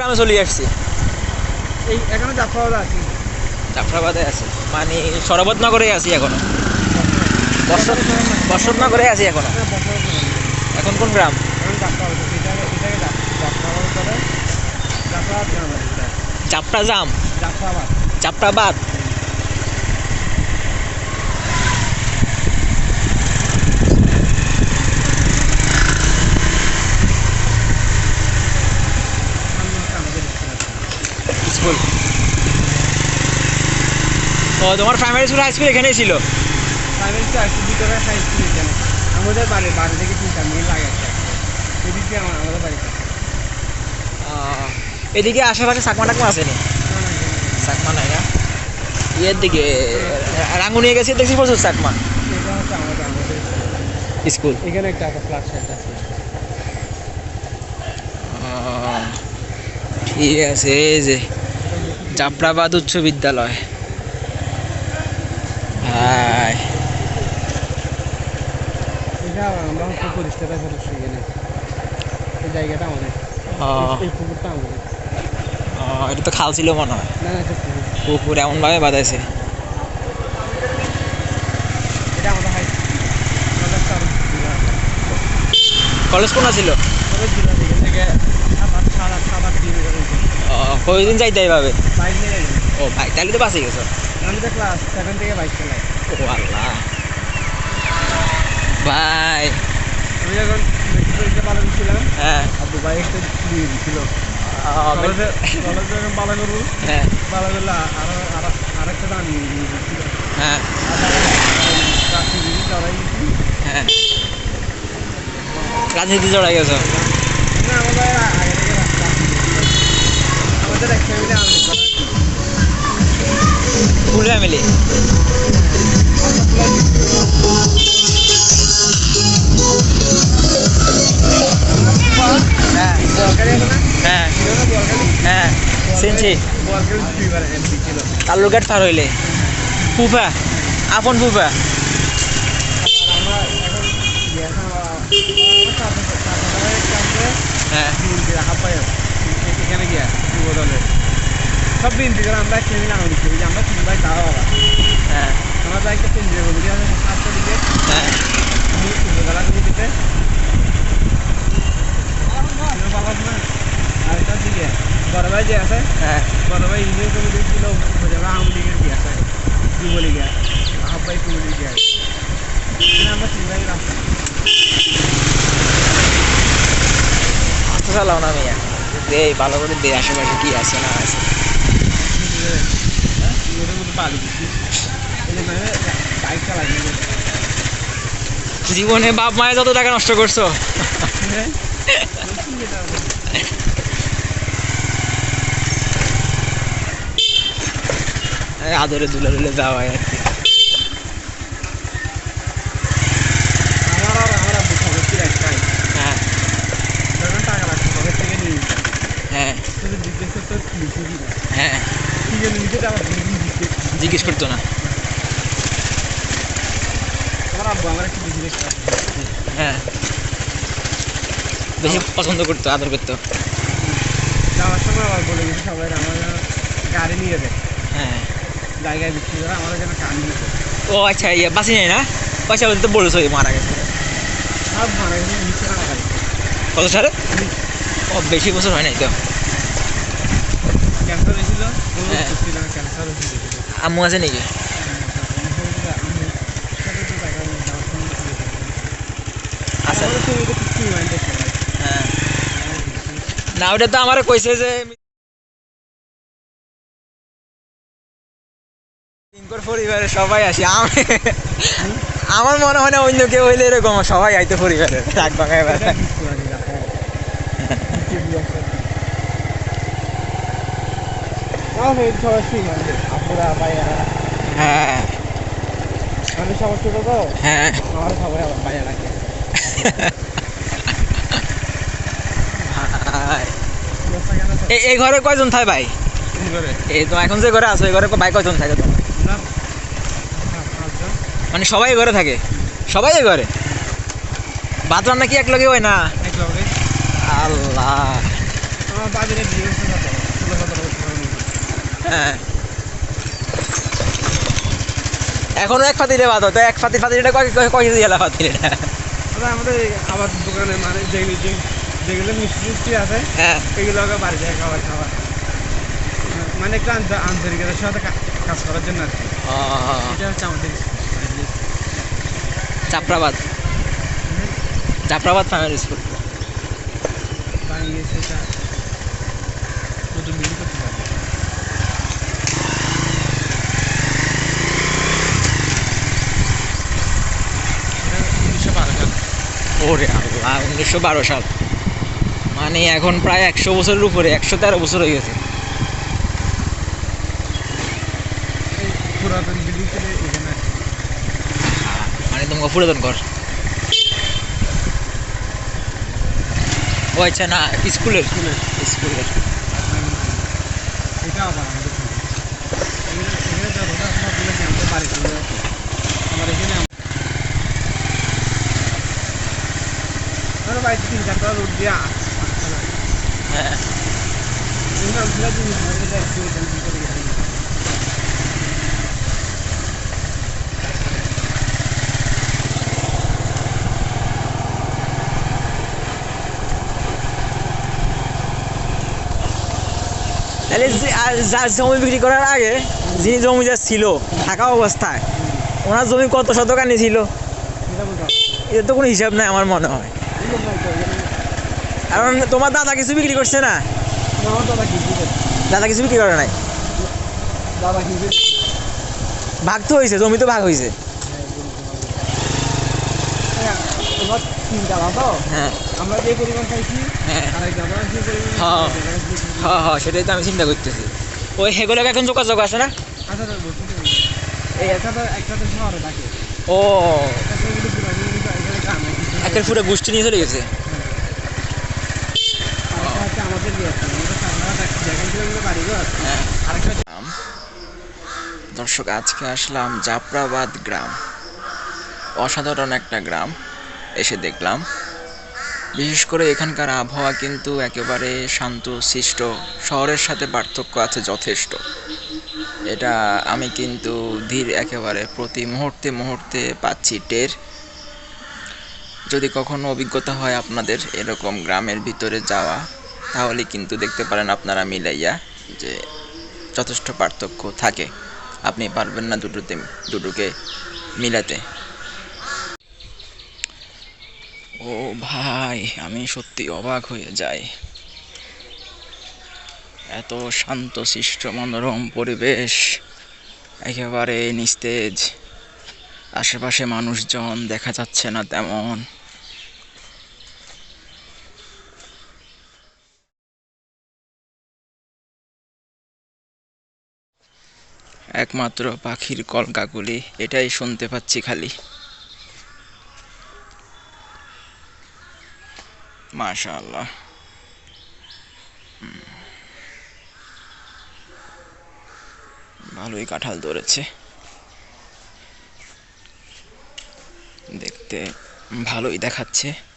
গ্রামে চলে আসছি। এই এখনও জাফরাবাদ আছি। জাফরাবাদে আছি। মানে শরবতনগরে আছি এখনও। বর্ষত নগরে আছি এখনও। এখন কোন গ্রাম? এখন জাফরাবাদ। জাফরাবাদ বলে জাফরাবাদ গ্রাম আছে এটা। চাপটা জাম জাফরাবাদ চাপটাবাদ সামনে হচ্ছে আমাদের স্কুল আছে। স্কুল ও তোমার প্রাইমারি স্কুল হাই স্কুল এখানেই ছিল? স্কুল আছে ভিতরে হাই স্কুল এখানে। আমাদের বাড়ি বাড়ি থেকে তিনটা মিনিট লাগে এদিক আমাদের বাড়ি এদিকে আশেপাশে চাকমা টাকমা আসেনি চাকমা নাই না? ইয়ের দিকে রাঙ্গুনিয়ে গেছি দেখছি প্রচুর চাকমা স্কুল। এখানে একটা ফ্ল্যাট সাইড আছে। ঠিক আছে এই যে। জাফরাবাদ উচ্চ বিদ্যালয়। হাই এটা তো খাল ছিল মনে হয়। পুকুর। এমনভাবে বাঁধাইছে। কলেজ কোনা ছিল? কয়দিন যাইতে এইভাবে? বাইক নিয়ে ও ভাই তাহলে তো বাঁচে গেছো? আমি তো ক্লাস সেভেন থেকে বাইক চালাই ও আল্লাহ। ভাই। আমি যখন মেট্রিক পালন ছিলাম হ্যাঁ। আব্বু ভাই একটা দিয়ে দিছিল কলেজে কলেজে যখন পালা করব হ্যাঁ। পালা করলে আরও আরও আরেকটা দাম নিয়ে হ্যাঁ। রাত্রি চড়াই হ্যাঁ। রাজনীতি জড়াই গেছো? না আমাদের আগে থেকে রাস্তা আমাদের এক ফ্যামিলি আমি ফুল ফ্যামিলি হ্যাঁ হ্যাঁ হ্যাঁ চিনছি কালুরঘাট পার হইলে ফুফা আপন ফুফা হ্যাঁ এখানে গিয়া যুব দলের সব বিএনপি করে আমরা খেয়ে নিলাম আমাদের যে আমরা তিন ভাই তাও বাবা হ্যাঁ। আমার বাইকটা কেন্দ্রীয় কমিটি আছে সাতটা দিকে। হ্যাঁ। আমি উপজেলা কমিটিতে বাবা না আরেকটার দিকে। বড় ভাই যে আছে হ্যাঁ। বড় ভাই ইউনিয়ন কমিটি ছিল উপজেলা আওয়ামী লীগের কি আছে যুবলীগের আহ্বাই কমিটির কি আছে এখানে আমরা তিন ভাই রাস্তা আস্তে চালাও না মিয়া। ভালো করে আশেপাশে কি আছে না আছে। জীবনে বাপ মায়ের যত টাকা নষ্ট করছ। আদরে দুলে দুলে যাওয়া আর কি আমার আর আমার আব্বু খবর একটাই হ্যাঁ যখন টাকা লাগছে খবর থেকে নিয়ে নিতে হ্যাঁ শুধু জিজ্ঞেস করতে নিচে কি না হ্যাঁ ঠিক আছে নিচে আবার দিতে জিজ্ঞেস করতো না। হ্যাঁ। বেশি পছন্দ করতো আদর করতো। যাওয়ার সময় আবার বলে গেছে সবাই আমার গাড়ি নিয়ে দেয় হ্যাঁ। জায়গায় বিক্রি করে আমার যেন নিয়ে ও আচ্ছা ইয়ে বাসি নাই না? পয়সা বলতে তো বলেছ মারা গেছে। সব মারা গেছে কত সালে? ও বেশি বছর হয় নাই তো। ক্যান্সার হয়েছিল হ্যাঁ। ক্যান্সার হয়েছিল। আম্মু আছে নাকি? হ্যাঁ। না, ওটা তো আমার কইছে যে পরিবারের সবাই আসি। আমি আমার মনে হয় না অন্য কেউ হইলে এরকম সবাই আইতো পরিবারের রাগ আপুরা ভাইয়ারা হ্যাঁ। আমি তো হ্যাঁ। আমার সবাই এই ঘরে কয়জন থাকে ভাই? এই তো এখন যে ঘরে আছো এই ঘরে ভাই কয়জন থাকে তোমার? মানে সবাই ঘরে থাকে? সবাই ঘরে? ভাত রান্না কি এক লগে হয় না? আল্লাহ আমার বাজারে বিয়ে হচ্ছে কত ষোলো সতেরো বছরের মধ্যে হ্যাঁ। এখনও এক ফাতিলে বাদ তো এক ফাতি ফাতিলটা কয় কয়- এলা ফাতিলটা আমাদের আবার দোকানে মানে যেগুলো যেগুলো মিষ্টি মিষ্টি আছে হ্যাঁ। এগুলোকে বাড়ি যায় খাবার খাবার। মানে একটু আন্ত- আন্তরিকতার সাথে কাজ করার জন্য আর কি। এটা হচ্ছে আমাদের চাপড়াবাদ চাপড়াবাদ প্রাইমারি স্কুল নতুন বিল্ডিং করতে পারবে উনিশশো বারো সাল ওরে আল্লাহ উনিশশো বারো সাল। মানে এখন প্রায় একশো বছরের উপরে একশো তেরো বছর হয়ে গেছে। মানে তোমাকে পুরাতন ঘর। ও আচ্ছা না স্কুলের। স্কুলের। স্কুলের। এটা আবার আমাদের ছিল। এখানে এখানে যতটা আপনার বলেছি আমাদের বাড়ি ছিল আমার এখানে আম- তিন চারটা রোড দিয়ে হ্যাঁ। তাহলে যে- যার জমি বিক্রি করার আগে যিনি জমি যা ছিল থাকা অবস্থায় ওনার জমি কত শতকানি ছিল? এটা তো কোনো হিসাব নাই আমার মনে হয়। কারণ তোমার দাদা কিছু বিক্রি করছে না? দাদা কিছু বিক্রি করে নাই? ভাগ তো হয়েছে জমি তো ভাগ হয়েছে হ্যাঁ, হ্যাঁ। হ্যাঁ। সেটাই তো আমি চিন্তা করতেছি। ওই হেগুলোকে এখন যোগাযোগ আছে না? আচ্ছা, একের পুরো গোষ্ঠী নিয়ে চলে গেছে। হ্যাঁ। দর্শক, আজকে আসলাম জাফরাবাদ গ্রাম। অসাধারণ একটা গ্রাম এসে দেখলাম। বিশেষ করে এখানকার আবহাওয়া কিন্তু একেবারে শান্ত শিষ্ট শহরের সাথে পার্থক্য আছে যথেষ্ট। এটা আমি কিন্তু ধীর একেবারে প্রতি মুহূর্তে মুহূর্তে পাচ্ছি টের। যদি কখনো অভিজ্ঞতা হয় আপনাদের এরকম গ্রামের ভিতরে যাওয়া, তাহলে কিন্তু দেখতে পারেন আপনারা মিলাইয়া যে যথেষ্ট পার্থক্য থাকে। আপনি পারবেন না দুটোতে, দুটোকে মিলাতে। ও ভাই, আমি সত্যি অবাক হয়ে যাই। এত শান্ত, শিষ্ট, মনোরম পরিবেশ, একেবারে নিস্তেজ। আশেপাশে মানুষজন দেখা যাচ্ছে না তেমন। একমাত্র পাখির কলকাগুলি। এটাই শুনতে পাচ্ছি খালি। মাশাআল্লাহ। ভালোই কাঁঠাল ধরেছে। দেখতে ভালোই দেখাচ্ছে।